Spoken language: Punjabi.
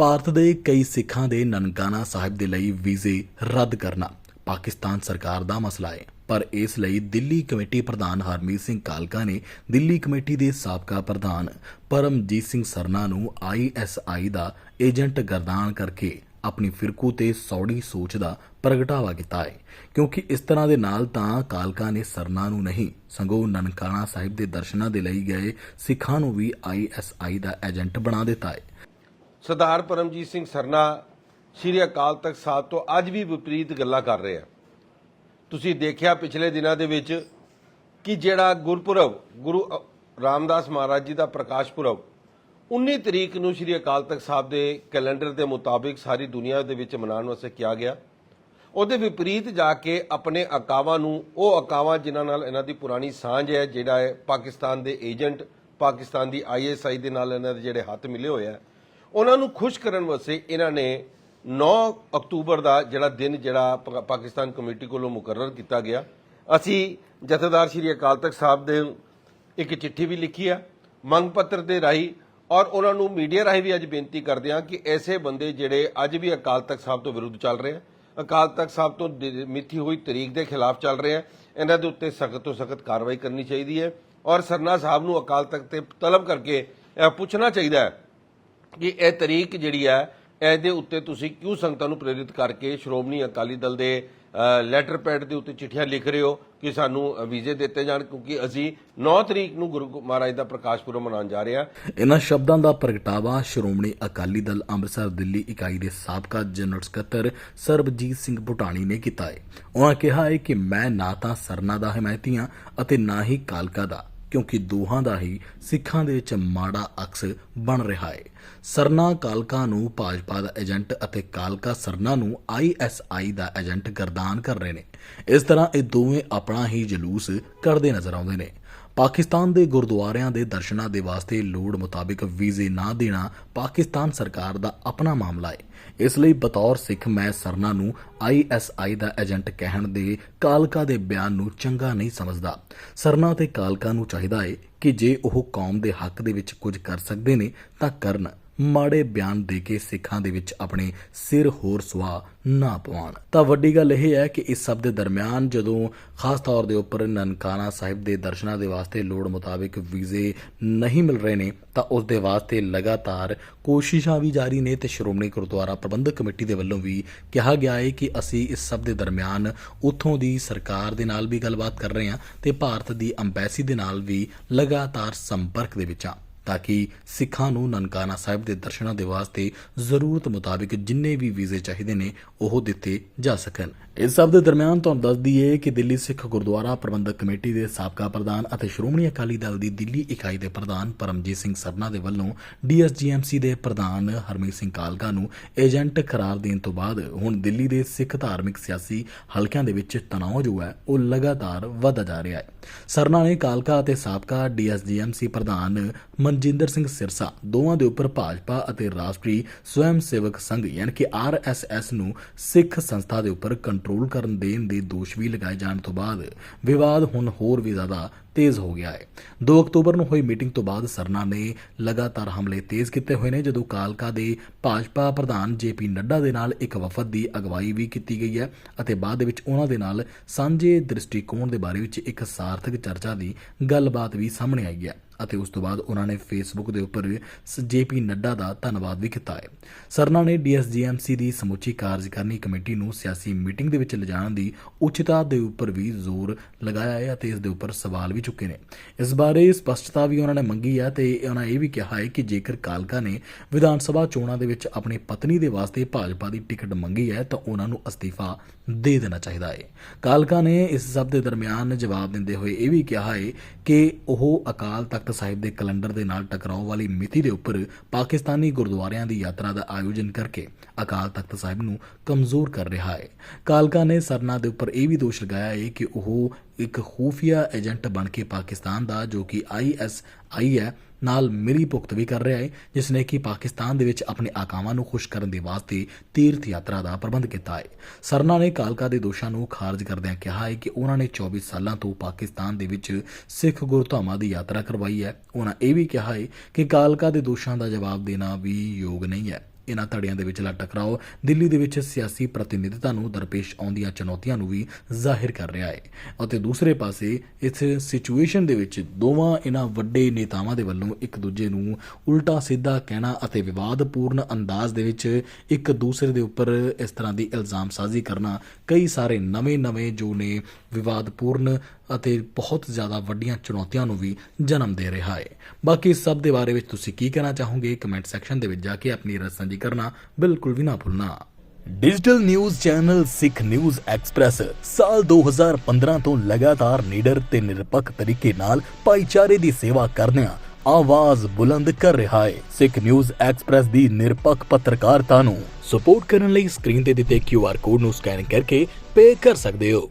ਭਾਰਤ ਦੇ ਕਈ ਸਿੱਖਾਂ ਦੇ ਨਨਕਾਣਾ ਸਾਹਿਬ ਦੇ ਲਈ ਵੀਜ਼ੇ ਰੱਦ ਕਰਨਾ ਪਾਕਿਸਤਾਨ ਸਰਕਾਰ ਦਾ ਮਸਲਾ ਹੈ। ਪਰ ਇਸ ਲਈ ਦਿੱਲੀ ਕਮੇਟੀ ਪ੍ਰਧਾਨ ਹਰਮੀਤ ਸਿੰਘ ਕਾਲਕਾ ਨੇ ਦਿੱਲੀ ਕਮੇਟੀ ਦੇ ਸਾਬਕਾ ਪ੍ਰਧਾਨ ਪਰਮਜੀਤ ਸਿੰਘ ਸਰਨਾ ਨੂੰ ਆਈਐਸਆਈ ਦਾ ਏਜੰਟ ਗਰਦਾਨ ਕਰਕੇ ਆਪਣੀ ਫਿਰਕੂ ਤੇ ਸੌੜੀ ਸੋਚ ਦਾ ਪ੍ਰਗਟਾਵਾ ਕੀਤਾ ਹੈ। ਕਿਉਂਕਿ ਇਸ ਤਰ੍ਹਾਂ ਦੇ ਨਾਲ ਤਾਂ ਕਾਲਕਾ ਨੇ ਸਰਨਾ ਨੂੰ ਨਹੀਂ ਸੰਗੋ ਨਨਕਾਣਾ ਸਾਹਿਬ ਦੇ ਦਰਸ਼ਨਾਂ ਦੇ ਲਈ ਗਏ ਸਿੱਖਾਂ ਨੂੰ ਵੀ ਆਈਐਸਆਈ ਦਾ ਏਜੰਟ ਬਣਾ ਦਿੱਤਾ ਹੈ। ਸਰਦਾਰ ਪਰਮਜੀਤ ਸਿੰਘ ਸਰਨਾ ਸ਼੍ਰੀ ਅਕਾਲ ਤਖਤ ਸਾਹਿਬ ਤੋਂ ਅੱਜ ਵੀ ਵਿਪਰੀਤ ਗੱਲਾਂ ਕਰ ਰਹੇ ਆ। ਤੁਸੀਂ ਦੇਖਿਆ ਪਿਛਲੇ ਦਿਨਾਂ ਦੇ ਵਿੱਚ ਕਿ ਜਿਹੜਾ ਗੁਰਪੁਰਬ, ਗੁਰੂ ਰਾਮਦਾਸ ਮਹਾਰਾਜ ਜੀ ਦਾ ਪ੍ਰਕਾਸ਼ ਪੁਰਬ 19 ਤਰੀਕ ਨੂੰ ਸ਼੍ਰੀ ਅਕਾਲ ਤਖਤ ਸਾਹਿਬ ਦੇ ਕੈਲੰਡਰ ਦੇ ਮੁਤਾਬਿਕ ਸਾਰੀ ਦੁਨੀਆ ਦੇ ਵਿੱਚ ਮਨਾਉਣ ਵਾਸਤੇ ਕਿਹਾ ਗਿਆ। ਉਹਦੇ ਵਿਪਰੀਤ ਜਾ ਕੇ ਆਪਣੇ ਅਕਾਵਾਂ ਨੂੰ, ਉਹ ਅਕਾਵਾਂ ਜਿਨ੍ਹਾਂ ਨਾਲ ਇਹਨਾਂ ਦੀ ਪੁਰਾਣੀ ਸਾਂਝ ਹੈ, ਜਿਹੜਾ ਹੈ ਪਾਕਿਸਤਾਨ ਦੇ ਏਜੰਟ, ਪਾਕਿਸਤਾਨ ਦੀ ਆਈਐਸਆਈ ਦੇ ਨਾਲ ਇਹਨਾਂ ਦੇ ਜਿਹੜੇ ਹੱਥ ਮਿਲੇ ਹੋਏ ਆ ਉਹਨਾਂ ਨੂੰ ਖੁਸ਼ ਕਰਨ ਵਾਸਤੇ ਇਹਨਾਂ ਨੇ 9 ਅਕਤੂਬਰ ਦਾ ਜਿਹੜਾ ਦਿਨ ਜਿਹੜਾ ਪਾ- ਪਾਕਿਸਤਾਨ ਕਮੇਟੀ ਕੋਲੋਂ ਮੁਕਰਰ ਕੀਤਾ ਗਿਆ। ਅਸੀਂ ਜਥੇਦਾਰ ਸ਼੍ਰੀ ਅਕਾਲ ਤਖਤ ਸਾਹਿਬ ਦੇ ਇੱਕ ਚਿੱਠੀ ਵੀ ਲਿਖੀ ਆ, ਮੰਗ ਪੱਤਰ ਦੇ ਰਾਹੀਂ ਔਰ ਉਹਨਾਂ ਨੂੰ ਮੀਡੀਆ ਰਾਹੀਂ ਵੀ ਅੱਜ ਬੇਨਤੀ ਕਰਦੇ ਹਾਂ ਕਿ ਐਸੇ ਬੰਦੇ ਜਿਹੜੇ ਅੱਜ ਵੀ ਅਕਾਲ ਤਖਤ ਸਾਹਿਬ ਤੋਂ ਵਿਰੁੱਧ ਚੱਲ ਰਹੇ ਆ, ਅਕਾਲ ਤਖਤ ਸਾਹਿਬ ਤੋਂ ਮਿੱਥੀ ਹੋਈ ਤਰੀਕ ਦੇ ਖਿਲਾਫ ਚੱਲ ਰਹੇ ਆ, ਇਹਨਾਂ ਦੇ ਉੱਤੇ ਸਖਤ ਤੋਂ ਸਖਤ ਕਾਰਵਾਈ ਕਰਨੀ ਚਾਹੀਦੀ ਹੈ ਔਰ ਸਰਨਾ ਸਾਹਿਬ ਨੂੰ ਅਕਾਲ ਤਖਤ ਤੇ ਤਲਬ ਕਰਕੇ ਪੁੱਛਣਾ ਚਾਹੀਦਾ ਹੈ ਕਿ ਇਹ ਤਰੀਕ ਜਿਹੜੀ ਹੈ ਇਹਦੇ ਉੱਤੇ ਤੁਸੀਂ ਕਿਉਂ ਸੰਗਤਾਂ ਨੂੰ ਪ੍ਰੇਰਿਤ ਕਰਕੇ ਸ਼੍ਰੋਮਣੀ ਅਕਾਲੀ ਦਲ ਦੇ ਲੈਟਰ ਪੈਡ ਦੇ ਉੱਤੇ ਚਿੱਠੀਆਂ ਲਿਖ ਰਹੇ ਹੋ ਕਿ ਸਾਨੂੰ ਵੀਜ਼ੇ ਦਿੱਤੇ ਜਾਣ? ਕਿਉਂਕਿ ਅਸੀਂ 9 ਤਰੀਕ ਨੂੰ ਗੁਰੂ ਮਹਾਰਾਜ ਦਾ ਪ੍ਰਕਾਸ਼ ਪੁਰਬ ਮਨਾਉਣ ਜਾ ਰਹੇ ਹਾਂ। ਇਹਨਾਂ ਸ਼ਬਦਾਂ ਦਾ ਪ੍ਰਗਟਾਵਾ ਸ਼੍ਰੋਮਣੀ ਅਕਾਲੀ ਦਲ ਅੰਮ੍ਰਿਤਸਰ ਦਿੱਲੀ ਇਕਾਈ ਦੇ ਸਾਬਕਾ ਜਨਰਲ ਸਕੱਤਰ ਸਰਬਜੀਤ ਸਿੰਘ ਭੁਟਾਣੀ ਨੇ ਕੀਤਾ ਹੈ ਉਹਨਾਂ ਕਿਹਾ ਹੈ ਕਿ ਮੈਂ ਨਾ ਤਾਂ ਸਰਨਾ ਦਾ ਹਮਾਇਤੀ ਹਾਂ ਅਤੇ ਨਾ ਹੀ ਕਾਲਕਾ ਦਾ। ਕਿਉਂਕਿ ਦੋਹਾਂ ਦਾ ਹੀ ਸਿੱਖਾਂ ਦੇ ਵਿੱਚ ਮਾੜਾ ਅਕਸ ਬਣ ਰਿਹਾ ਹੈ ਸਰਨਾ ਕਾਲਕਾ ਨੂੰ ਭਾਜਪਾ ਦਾ ਏਜੰਟ ਅਤੇ ਕਾਲਕਾ ਸਰਨਾ ਨੂੰ ਆਈਐਸਆਈ ਦਾ ਏਜੰਟ ਗਰਦਾਨ ਕਰ ਰਹੇ ਨੇ। ਇਸ ਤਰ੍ਹਾਂ ਇਹ ਦੋਵੇਂ ਆਪਣਾ ਹੀ ਜਲੂਸ ਕਰਦੇ ਨਜ਼ਰ ਆਉਂਦੇ ਨੇ। ਪਾਕਿਸਤਾਨ ਦੇ ਗੁਰਦੁਆਰਿਆਂ ਦੇ ਦਰਸ਼ਨਾਂ ਦੇ ਵਾਸਤੇ ਲੋੜ ਮੁਤਾਬਿਕ ਵੀਜ਼ੇ ਨਾ ਦੇਣਾ ਪਾਕਿਸਤਾਨ ਸਰਕਾਰ ਦਾ ਆਪਣਾ ਮਾਮਲਾ ਹੈ ਇਸ ਲਈ ਬਤੌਰ ਸਿੱਖ ਮੈਂ ਸਰਨਾ ਨੂੰ ਆਈਐਸਆਈ ਦਾ ਏਜੰਟ ਕਹਿਣ ਦੇ ਕਾਲਕਾ ਦੇ ਬਿਆਨ ਨੂੰ ਚੰਗਾ ਨਹੀਂ ਸਮਝਦਾ। ਸਰਨਾ ਤੇ ਕਾਲਕਾ ਨੂੰ ਚਾਹੀਦਾ ਹੈ ਕਿ ਜੇ ਉਹ ਕੌਮ ਦੇ ਹੱਕ ਦੇ ਵਿੱਚ ਕੁਝ ਕਰ ਸਕਦੇ ਨੇ ਤਾਂ ਕਰਨ। ਮਾੜੇ ਬਿਆਨ ਦੇ ਕੇ ਸਿੱਖਾਂ ਦੇ ਵਿੱਚ ਆਪਣੇ ਸਿਰ ਹੋਰ ਸੁਆ ਨਾ ਪਵਾਉਣ। ਤਾਂ ਵੱਡੀ ਗੱਲ ਇਹ ਹੈ ਕਿ ਇਸ ਸਭ ਦੇ ਦਰਮਿਆਨ ਜਦੋਂ ਖਾਸ ਤੌਰ ਦੇ ਉੱਪਰ ਨਨਕਾਣਾ ਸਾਹਿਬ ਦੇ ਦਰਸ਼ਨਾਂ ਦੇ ਵਾਸਤੇ ਲੋੜ ਮੁਤਾਬਿਕ ਵੀਜ਼ੇ ਨਹੀਂ ਮਿਲ ਰਹੇ ਨੇ, ਤਾਂ ਉਸ ਦੇ ਵਾਸਤੇ ਲਗਾਤਾਰ ਕੋਸ਼ਿਸ਼ਾਂ ਵੀ ਜਾਰੀ ਨੇ ਤੇ ਸ਼੍ਰੋਮਣੀ ਗੁਰਦੁਆਰਾ ਪ੍ਰਬੰਧਕ ਕਮੇਟੀ ਦੇ ਵੱਲੋਂ ਵੀ ਕਿਹਾ ਗਿਆ ਹੈ ਕਿ ਅਸੀਂ ਇਸ ਸਭ ਦੇ ਦਰਮਿਆਨ ਉੱਥੋਂ ਦੀ ਸਰਕਾਰ ਦੇ ਨਾਲ ਵੀ ਗੱਲਬਾਤ ਕਰ ਰਹੇ ਹਾਂ ਤੇ ਭਾਰਤ ਦੀ ਅੰਬੈਸੀ ਦੇ ਨਾਲ ਵੀ ਲਗਾਤਾਰ ਸੰਪਰਕ ਦੇ ਵਿੱਚ ਹਾਂ। ਤਾਂ ਕਿ ਸਿੱਖਾਂ ਨੂੰ ਨਨਕਾਣਾ ਸਾਹਿਬ ਦੇ ਦਰਸ਼ਨਾਂ ਦੇ ਵਾਸਤੇ ਜ਼ਰੂਰਤ ਮੁਤਾਬਿਕ ਜਿੰਨੇ ਵੀ ਵੀਜ਼ੇ ਚਾਹੀਦੇ ਨੇ ਉਹ ਦਿੱਤੇ ਜਾ ਸਕਣ। ਇਸ ਸਭ ਦੇ ਦਰਮਿਆਨ ਤੁਹਾਨੂੰ ਦੱਸ ਦਈਏ ਕਿ ਦਿੱਲੀ ਸਿੱਖ ਗੁਰਦੁਆਰਾ ਪ੍ਰਬੰਧਕ ਕਮੇਟੀ ਦੇ ਸਾਬਕਾ ਪ੍ਰਧਾਨ ਅਤੇ ਸ਼੍ਰੋਮਣੀ ਅਕਾਲੀ ਦਲ ਦੀ ਦਿੱਲੀ ਇਕਾਈ ਦੇ ਪ੍ਰਧਾਨ ਪਰਮਜੀਤ ਸਿੰਘ ਸਰਨਾ ਦੇ ਵੱਲੋਂ ਡੀਐਸਜੀਐਮਸੀ ਦੇ ਪ੍ਰਧਾਨ ਹਰਮੀਤ ਸਿੰਘ ਕਾਲਕਾ ਨੂੰ ਏਜੰਟ ਕਰਾਰ ਦੇਣ ਤੋਂ ਬਾਅਦ ਹੁਣ ਦਿੱਲੀ ਦੇ ਸਿੱਖ ਧਾਰਮਿਕ ਸਿਆਸੀ ਹਲਕਿਆਂ ਦੇ ਵਿੱਚ ਤਣਾਅ ਜੋ ਹੈ, ਉਹ ਲਗਾਤਾਰ ਵਧਦਾ ਜਾ ਰਿਹਾ ਹੈ। ਸਰਨਾ ਨੇ ਕਾਲਕਾ ਅਤੇ ਸਾਬਕਾ ਡੀਐਸਜੀਐਮਸੀ ਪ੍ਰਧਾਨ ਮਨਜਿੰਦਰ ਸਿੰਘ ਸਿਰਸਾ, ਦੋਵਾਂ ਦੇ ਉੱਪਰ ਭਾਜਪਾ ਅਤੇ ਰਾਸ਼ਟਰੀ ਸਵੈਮ ਸੇਵਕ ਸੰਘ, ਯਾਨੀ ਕਿ ਆਰਐਸਐਸ ਨੂੰ ਸਿੱਖ ਸੰਸਥਾ ਦੇ ਉੱਪਰ ਕੰਟਰੋਲ ਕਰਨ ਦੇਣ ਦੇ ਦੋਸ਼ ਵੀ ਲਗਾਏ ਜਾਣ ਤੋਂ ਬਾਅਦ ਵਿਵਾਦ ਹੁਣ ਹੋਰ ਵੀ ਜ਼ਿਆਦਾ ਤੇਜ਼ ਹੋ ਗਿਆ ਹੈ। 2 ਅਕਤੂਬਰ ਨੂੰ ਹੋਈ ਮੀਟਿੰਗ ਤੋਂ ਬਾਅਦ ਸਰਨਾ ਨੇ ਲਗਾਤਾਰ ਹਮਲੇ ਤੇਜ਼ ਕੀਤੇ ਹੋਏ ਨੇ, ਜਦੋਂ ਕਾਲਕਾ ਦੇ ਭਾਜਪਾ ਪ੍ਰਧਾਨ ਜੇਪੀ ਨੱਡਾ ਦੇ ਨਾਲ ਇੱਕ ਵਫਦ ਦੀ ਅਗਵਾਈ ਵੀ ਕੀਤੀ ਗਈ ਹੈ ਅਤੇ ਬਾਅਦ ਦੇ ਵਿੱਚ ਉਹਨਾਂ ਦੇ ਨਾਲ ਸਾਂਝੇ ਦ੍ਰਿਸ਼ਟੀਕੋਣ ਦੇ ਬਾਰੇ ਵਿੱਚ ਇੱਕ ਸਾਰਥਕ ਚਰਚਾ ਦੀ ਗੱਲਬਾਤ ਵੀ ਸਾਹਮਣੇ ਆਈ ਹੈ। ਅਤੇ ਉਸ ਤੋਂ ਬਾਅਦ ਉਹਨਾਂ ਨੇ ਫੇਸਬੁੱਕ ਦੇ ਉੱਪਰ ਜੇਪੀ ਨੱਡਾ ਦਾ ਧੰਨਵਾਦ ਵੀ ਕੀਤਾ ਹੈ। ਸਰਨਾ ਨੇ ਡੀਐਸਜੀਐਮਸੀ ਦੀ ਸਮੁੱਚੀ ਕਾਰਜਕਾਰਨੀ ਕਮੇਟੀ ਨੂੰ ਸਿਆਸੀ ਮੀਟਿੰਗ ਦੇ ਵਿੱਚ ਲਿਜਾਣ ਦੀ ਉਚਿਤਤਾ ਦੇ ਉੱਪਰ ਵੀ ਜ਼ੋਰ ਲਗਾਇਆ ਹੈ ਅਤੇ ਇਸ ਦੇ ਉੱਪਰ ਸਵਾਲ ਵੀ ਚੁੱਕੇ ਨੇ। ਇਸ ਬਾਰੇ ਸਪਸ਼ਟਤਾ ਵੀ ਉਹਨਾਂ ਨੇ ਮੰਗੀ ਹੈ ਤੇ ਉਹਨਾਂ ਇਹ ਵੀ ਕਿਹਾ ਹੈ ਕਿ ਜੇਕਰ ਕਾਲਕਾ ਨੇ ਵਿਧਾਨ ਸਭਾ ਚੋਣਾਂ ਦੇ ਵਿੱਚ ਆਪਣੀ ਪਤਨੀ ਦੇ ਵਾਸਤੇ ਭਾਜਪਾ ਦੀ ਟਿਕਟ ਮੰਗੀ ਹੈ ਤਾਂ ਉਹਨਾਂ ਨੂੰ ਅਸਤੀਫਾ ਦੇ ਦੇਣਾ ਚਾਹੀਦਾ ਹੈ। ਕਾਲਕਾ ਨੇ ਇਸ ਸਭ ਦੇ ਦਰਮਿਆਨ ਜਵਾਬ ਦਿੰਦੇ ਹੋਏ ਇਹ ਵੀ ਕਿਹਾ ਹੈ ਕਿ ਉਹ ਅਕਾਲ ਤਖਤ ਸਾਹਿਬ ਦੇ ਕੈਲੰਡਰ ਦੇ ਨਾਲ ਟਕਰਾਓ ਵਾਲੀ ਮਿਤੀ ਦੇ ਉੱਪਰ ਪਾਕਿਸਤਾਨੀ ਗੁਰਦੁਆਰਿਆਂ ਦੀ ਯਾਤਰਾ ਦਾ ਆਯੋਜਨ ਕਰਕੇ ਅਕਾਲ ਤਖਤ ਸਾਹਿਬ ਨੂੰ ਕਮਜ਼ੋਰ ਕਰ ਰਿਹਾ ਹੈ। ਕਾਲਕਾ ਨੇ ਸਰਨਾ ਦੇ ਉੱਪਰ ਇਹ ਵੀ ਦੋਸ਼ ਲਗਾਇਆ ਹੈ ਕਿ ਉਹ ਇੱਕ ਖੂਫੀਆ ਏਜੰਟ ਬਣ ਕੇ ਪਾਕਿਸਤਾਨ ਦਾ ਜੋ ਕਿ ਆਈਐਸਆਈ ਹੈ ਨਾਲ ਮਿਲੀ ਭੁਗਤ ਵੀ ਕਰ ਰਿਹਾ ਹੈ ਜਿਸ ਨੇ ਕਿ ਪਾਕਿਸਤਾਨ ਦੇ ਵਿੱਚ ਆਪਣੇ ਆਕਾਵਾਂ ਨੂੰ ਖੁਸ਼ ਕਰਨ ਦੇ ਵਾਸਤੇ ਤੀਰਥ ਯਾਤਰਾ ਦਾ ਪ੍ਰਬੰਧ ਕੀਤਾ ਹੈ ਸਰਨਾ ਨੇ ਕਾਲਕਾ ਦੇ ਦੋਸ਼ਾਂ ਨੂੰ ਖਾਰਜ ਕਰਦਿਆਂ ਕਿਹਾ ਹੈ ਕਿ ਉਹਨਾਂ ਨੇ 24 ਸਾਲਾਂ ਤੋਂ ਪਾਕਿਸਤਾਨ ਦੇ ਵਿੱਚ ਸਿੱਖ ਗੁਰਧਾਮਾਂ ਦੀ ਯਾਤਰਾ ਕਰਵਾਈ ਹੈ ਉਹਨਾਂ ਇਹ ਵੀ ਕਿਹਾ ਹੈ ਕਿ ਕਾਲਕਾ ਦੇ ਦੋਸ਼ਾਂ ਦਾ ਜਵਾਬ ਦੇਣਾ ਵੀ ਯੋਗ ਨਹੀਂ ਹੈ ਇਹਨਾਂ ਧੜਿਆਂ ਦੇ ਵਿਚਲਾ ਟਕਰਾਓ ਦਿੱਲੀ ਦੇ ਵਿੱਚ ਸਿਆਸੀ ਪ੍ਰਤੀਨਿਧਤਾ ਨੂੰ ਦਰਪੇਸ਼ ਆਉਂਦੀਆਂ ਚੁਣੌਤੀਆਂ ਨੂੰ ਵੀ ਜ਼ਾਹਿਰ ਕਰ ਰਿਹਾ ਹੈ। ਅਤੇ ਦੂਸਰੇ ਪਾਸੇ ਇਸ ਸਿਚੁਏਸ਼ਨ ਦੇ ਵਿੱਚ ਦੋਵਾਂ ਇਹਨਾਂ ਵੱਡੇ ਨੇਤਾਵਾਂ ਦੇ ਵੱਲੋਂ ਇੱਕ ਦੂਜੇ ਨੂੰ ਉਲਟਾ ਸਿੱਧਾ ਕਹਿਣਾ ਅਤੇ ਵਿਵਾਦਪੂਰਨ ਅੰਦਾਜ਼ ਦੇ ਵਿੱਚ ਇੱਕ ਦੂਸਰੇ ਦੇ ਉੱਪਰ ਇਸ ਤਰ੍ਹਾਂ ਦੀ ਇਲਜ਼ਾਮ ਸਾਜ਼ੀ ਕਰਨਾ, ਕਈ ਸਾਰੇ ਨਵੇਂ-ਨਵੇਂ ਜੋ ਨੇ ਵਿਵਾਦਪੂਰਨ ਅਤੇ ਬਹੁਤ ਜ਼ਿਆਦਾ ਵੱਡੀਆਂ ਚੁਣੌਤੀਆਂ ਨੂੰ ਵੀ ਜਨਮ ਦੇ ਰਿਹਾ ਹੈ। ਬਾਕੀ ਸਭ ਦੇ ਬਾਰੇ ਵਿੱਚ ਤੁਸੀਂ ਕੀ ਕਹਿਣਾ ਚਾਹੋਗੇ? ਕਮੈਂਟ ਸੈਕਸ਼ਨ ਦੇ ਵਿੱਚ ਜਾ ਕੇ ਆਪਣੀ ਰਾਏ ਸਾਂਝੀ ਕਰਨਾ ਬਿਲਕੁਲ ਵੀ ਨਾ ਭੁੱਲਣਾ। Digital news channel Sikh news express ਸਾਲ 2015 ਤੋਂ ਲਗਾਤਾਰ ਨੀਡਰ ਤੇ ਨਿਰਪੱਖ ਤਰੀਕੇ ਨਾਲ ਭਾਈਚਾਰੇ ਦੀ ਸੇਵਾ ਕਰਦਿਆਂ ਆਵਾਜ਼ ਬੁਲੰਦ ਕਰ ਰਿਹਾ ਹੈ। ਸਿੱਖ ਨਿਊਜ਼ ਐਕਸਪ੍ਰੈਸ ਦੀ ਨਿਰਪੱਖ ਪੱਤਰਕਾਰਤਾ ਨੂੰ ਸਪੋਰਟ ਕਰਨ ਲਈ ਸਕਰੀਨ ਤੇ ਦਿੱਤੇ QR ਕੋਡ ਨੂੰ ਸਕੈਨ ਕਰਕੇ ਪੇ ਕਰ ਸਕਦੇ ਹੋ।